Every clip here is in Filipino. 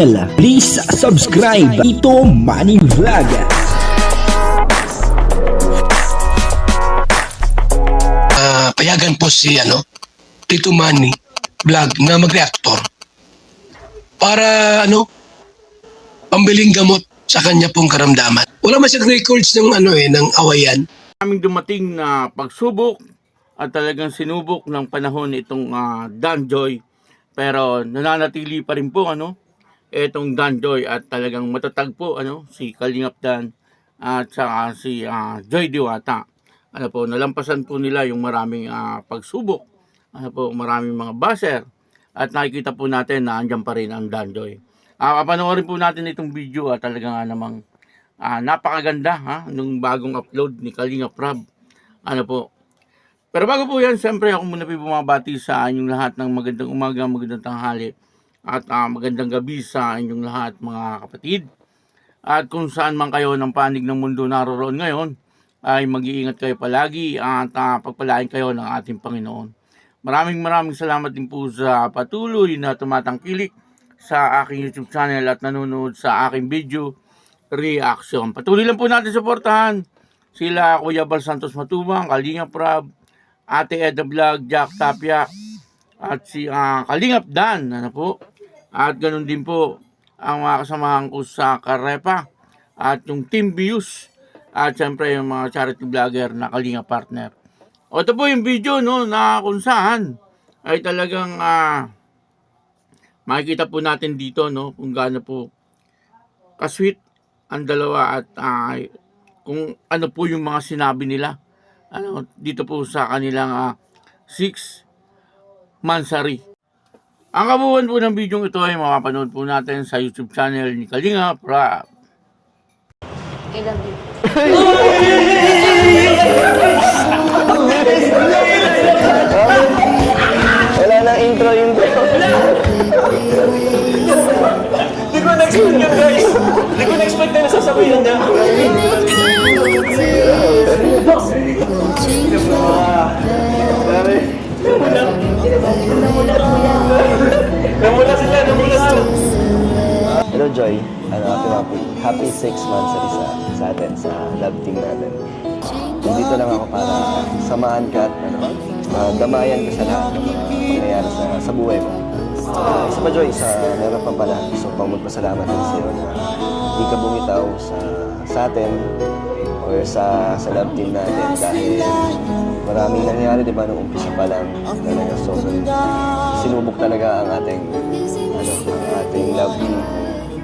Please subscribe Ito Money Vlog. Ah, payagan po si ano, Tito Manny vlog na mag-reactor para ano, pambiling gamot sa kanya pong karamdaman. Wala man siyang records ng ano eh, ng awayan. aming dumating na pagsubok at talagang sinubok ng panahon itong ah, Danjoy pero nananatili pa rin po ano itong Danjoy at talagang matatag po ano si Kalingap Dan at saka si ah, Joy Diwata. Ano po nalampasan po nila yung maraming ah, pagsubok. Ano po maraming mga baser at nakikita po natin na andyan pa rin ang Danjoy ah papanoorin po natin itong video at talagang nga namang Ah, napakaganda ha nung bagong upload ni Kalinga Prab. Ano po? Pero bago po yan, siyempre ako muna po bumabati sa inyong lahat ng magandang umaga, magandang tanghali at ah, magandang gabi sa inyong lahat mga kapatid. At kung saan man kayo ng panig ng mundo naroroon ngayon, ay mag-iingat kayo palagi at ah, pagpalain kayo ng ating Panginoon. Maraming maraming salamat din po sa patuloy na tumatangkilik sa aking YouTube channel at nanonood sa aking video reaction. Patuloy lang po natin suportahan sila Kuya Bal Santos Matubang, Kalinga Prab, Ate Eda Vlog, Jack Tapia, at si ah, Kalingap Dan, ano po. At ganun din po ang mga kasamahan ko sa Karepa at yung Team Views at syempre yung mga charity vlogger na Kalinga Partner. O ito po yung video no, na kung saan ay talagang ah, makikita po natin dito no, kung gaano po kasweet ang dalawa at ah, kung ano po yung mga sinabi nila ano dito po sa kanilang ah, six mansari. Ang kabuuan po ng video ito ay mapapanood po natin sa YouTube channel ni Kalinga Prab. I love you. Wala nang intro intro. Hindi ko na-expect guys. Hindi ko na-expect na nasasabihin niya. Hello Joy, ano happy happy. Happy six months sa isa sa atin, sa love team natin. Nandito lang ako para samahan ka at ano, uh, damayan ka sa lahat ng mga pangyayari sa, sa buhay mo. Uh, isa pa Joy, sa meron pa pala, gusto pang magpasalamat din sa iyo na hindi ka bumitaw sa, sa atin or sa, sa love team natin dahil maraming nangyari di ba nung umpisa pa lang talaga sobrang sinubok talaga ang ating ano, ang ating love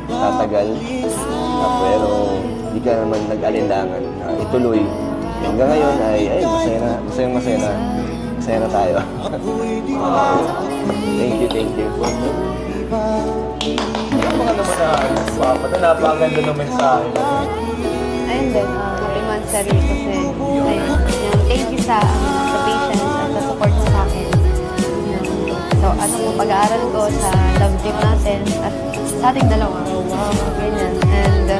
tatagal Ah, pero hindi ka naman nag-alinlangan na ituloy. Hanggang ngayon ay ay masaya na masaya masaya na. Masaya na tayo. Thank you thank you. Ano mga naman na, Papa, na napakaganda ng mensahe. Ayun din, uh, happy monthsary kasi ayun, thank you sa, ano, sa patience at sa support sa. Ano po, pag-aaral ko sa love team natin at sa ating dalawa. Ganyan. And,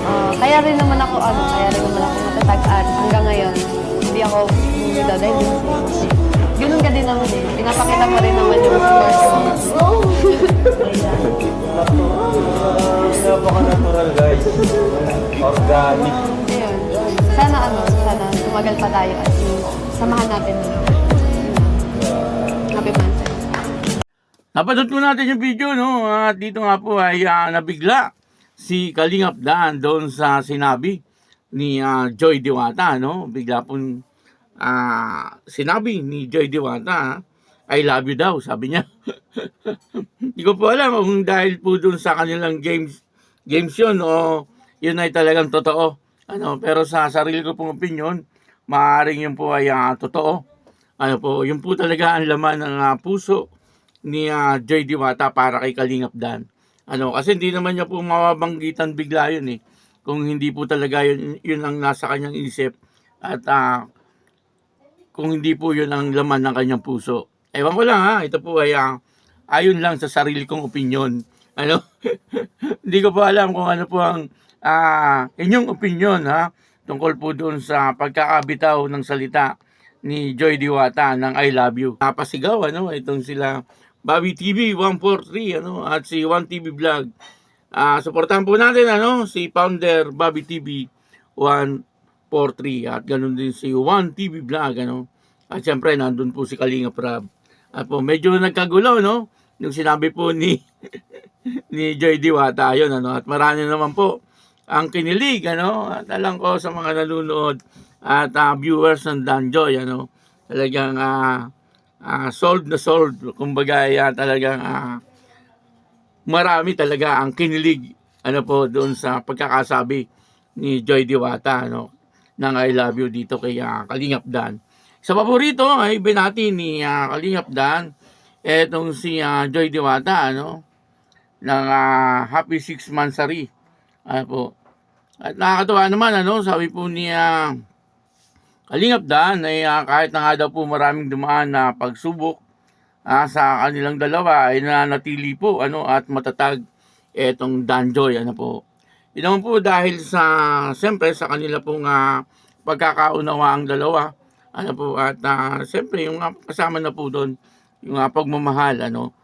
uh, kaya rin naman ako, ano, kaya rin naman ako matatag at hanggang ngayon, hindi ako bumida dahil din sa Ganun ka din naman eh. Pinapakita mo rin naman yung support mo. Napaka-natural, guys. Organic. Ayun. Sana ano, sana tumagal pa tayo at samahan natin. Happy monthsary. Napanood po natin yung video, no? At dito nga po ay ah, nabigla si Kalingap Dan doon sa sinabi ni ah, Joy Diwata, no? Bigla po ah, sinabi ni Joy Diwata, I love you daw, sabi niya. Hindi ko po alam kung dahil po doon sa kanilang games games yun o yun ay talagang totoo. Ano, pero sa sarili ko pong opinion, maaaring yun po ay ah, totoo. Ano po, yun po talaga ang laman ng ah, puso ni ah, Joy Diwata para kay Kalingap Dan. Ano, kasi hindi naman niya po mababanggitan bigla yun eh. Kung hindi po talaga yun, yun ang nasa kanyang isip at ah, kung hindi po yun ang laman ng kanyang puso. Ewan ko lang ha, ito po ay ah, ayon lang sa sarili kong opinion. Ano? hindi ko po alam kung ano po ang ah, inyong opinion ha tungkol po doon sa pagkakabitaw ng salita ni Joy Diwata ng I love you. Napasigaw ano itong sila Bobby TV 143 ano at si 1 TV Vlog. Ah, suportahan po natin ano si founder Bobby TV 143 at ganun din si 1 TV Vlog ano. At syempre nandun po si Kalinga Prab. At po medyo nagkagulo no yung sinabi po ni ni Joy Diwata yun ano at marami naman po ang kinilig ano at alam ko sa mga nanonood at ah, viewers ng Danjoy ano talagang ah ah, sold na sold kumbaga yan talagang ah, marami talaga ang kinilig ano po doon sa pagkakasabi ni Joy Diwata ano ng I love you dito kay ah, Kalingap Dan. Sa paborito ay binati ni ah, Kalingap Dan etong si ah, Joy Diwata ano ng ah, happy six monthsary. Ano po. At nakakatuwa naman ano sabi po ni ah, Kalingap Dan ay ah, kahit na nga daw po maraming dumaan na pagsubok ah, sa kanilang dalawa ay nanatili po ano at matatag etong Danjoy ano po. Naman po dahil sa siyempre sa kanila pong ah, pagkakaunawa ang dalawa ano po at ah, siyempre yung ah, kasama na po doon yung ah, pagmamahal ano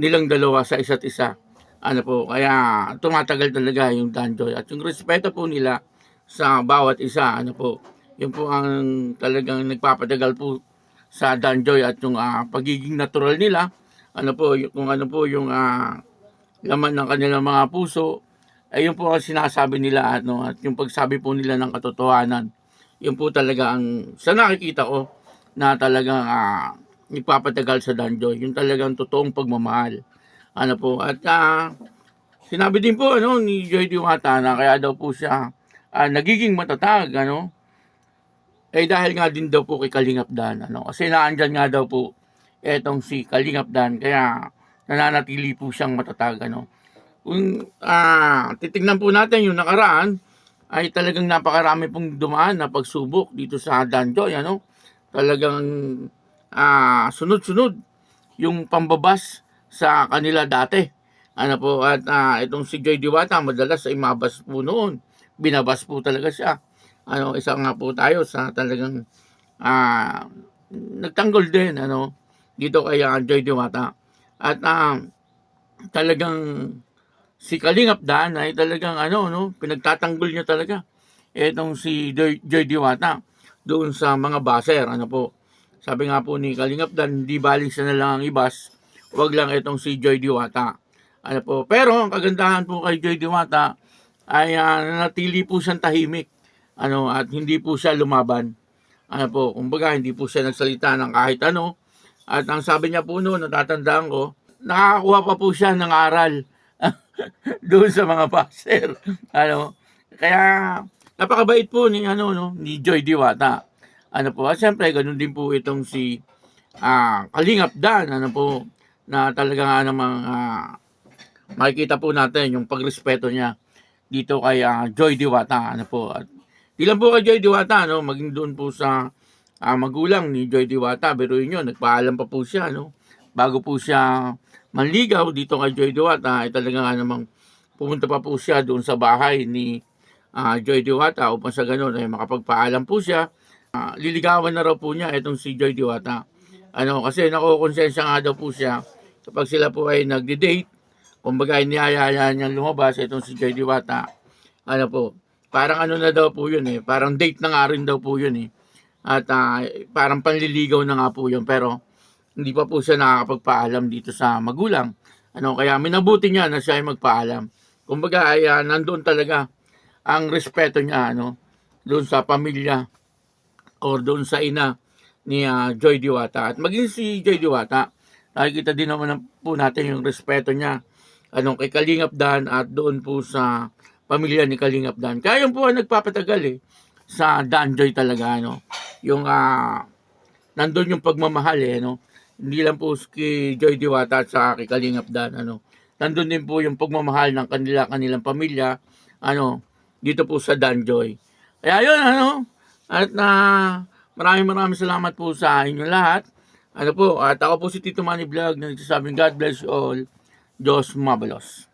nilang dalawa sa isa't isa. Ano po, kaya tumatagal talaga yung Danjoy at yung respeto po nila sa bawat isa, ano po, yun po ang talagang nagpapatagal po sa Danjoy at yung ah, pagiging natural nila, ano po, kung ano po yung ah, laman ng kanilang mga puso, ay yun po ang sinasabi nila ano, at yung pagsabi po nila ng katotohanan, yun po talaga ang sa nakikita ko na talagang ah, nagpapatagal sa Danjoy, yung talagang totoong pagmamahal. Ano po, at ah, sinabi din po ano, ni Joy Diwata na kaya daw po siya ah, nagiging matatag, ano, eh dahil nga din daw po kay Kalingap Dan, ano, kasi naandyan nga daw po etong si Kalingap Dan, kaya nananatili po siyang matatag, ano. Kung ah, titignan po natin yung nakaraan, ay talagang napakarami pong dumaan na pagsubok dito sa Danjoy, ano. Talagang ah, sunod-sunod yung pambabas sa kanila dati. Ano po, at ah, itong si Joy Diwata, madalas ay mabas po noon. Binabas po talaga siya. Ano, isa nga po tayo sa talagang ah, nagtanggol din, ano, dito kay ah, Joy Diwata. At ah, talagang si Kalingap Dan ay talagang ano, no, pinagtatanggol niya talaga. Itong si Joy, Joy Diwata doon sa mga baser, ano po. Sabi nga po ni Kalingap Dan, hindi baling siya na lang ang ibas, wag lang itong si Joy Diwata. Ano po, pero ang kagandahan po kay Joy Diwata ay ah, nanatili po siyang tahimik. Ano, at hindi po siya lumaban. Ano po, kumbaga hindi po siya nagsalita ng kahit ano. At ang sabi niya po noon, natatandaan ko, nakakakuha pa po siya ng aral doon sa mga passer. Ano, kaya napakabait po ni ano no, ni Joy Diwata. Ano po, at syempre ganun din po itong si ah Kalingap Dan, ano po, na talaga nga namang ah, makikita po natin yung pagrespeto niya dito kay ah, Joy Diwata, ano po. At di lang po kay Joy Diwata, no, maging doon po sa ah, magulang ni Joy Diwata, pero yun yun, nagpaalam pa po siya, no, bago po siya manligaw dito kay Joy Diwata, ay talaga nga namang pumunta pa po siya doon sa bahay ni ah, Joy Diwata upang sa ganun ay makapagpaalam po siya. Ah, liligawan na raw po niya itong si Joy Diwata. Ano, kasi nakukonsensya nga daw po siya kapag sila po ay nagde-date, kumbaga inihayaya niya lumabas itong si Joy Diwata. Ano po, parang ano na daw po yun eh, parang date na nga rin daw po yun eh. At ah, parang panliligaw na nga po yun, pero hindi pa po siya nakakapagpaalam dito sa magulang. Ano, kaya minabuti niya na siya ay magpaalam. Kumbaga ay ah, nandoon talaga ang respeto niya ano doon sa pamilya or doon sa ina ni ah, Joy Diwata. At maging si Joy Diwata, nakikita din naman po natin yung respeto niya anong kay Kalingap Dan at doon po sa pamilya ni Kalingap Dan. Kaya yun po ang nagpapatagal eh sa Dan Joy talaga ano. Yung ah nandun yung pagmamahal eh no. Hindi lang po kay Joy Diwata at sa kay Kalingap Dan ano. Nandun din po yung pagmamahal ng kanila kanilang pamilya ano dito po sa Dan Joy. Kaya yun ano at na maraming maraming salamat po sa inyo lahat. Ano po, at ako po si Tito Manny Vlog na nagsasabing God bless you all. Diyos mabalos.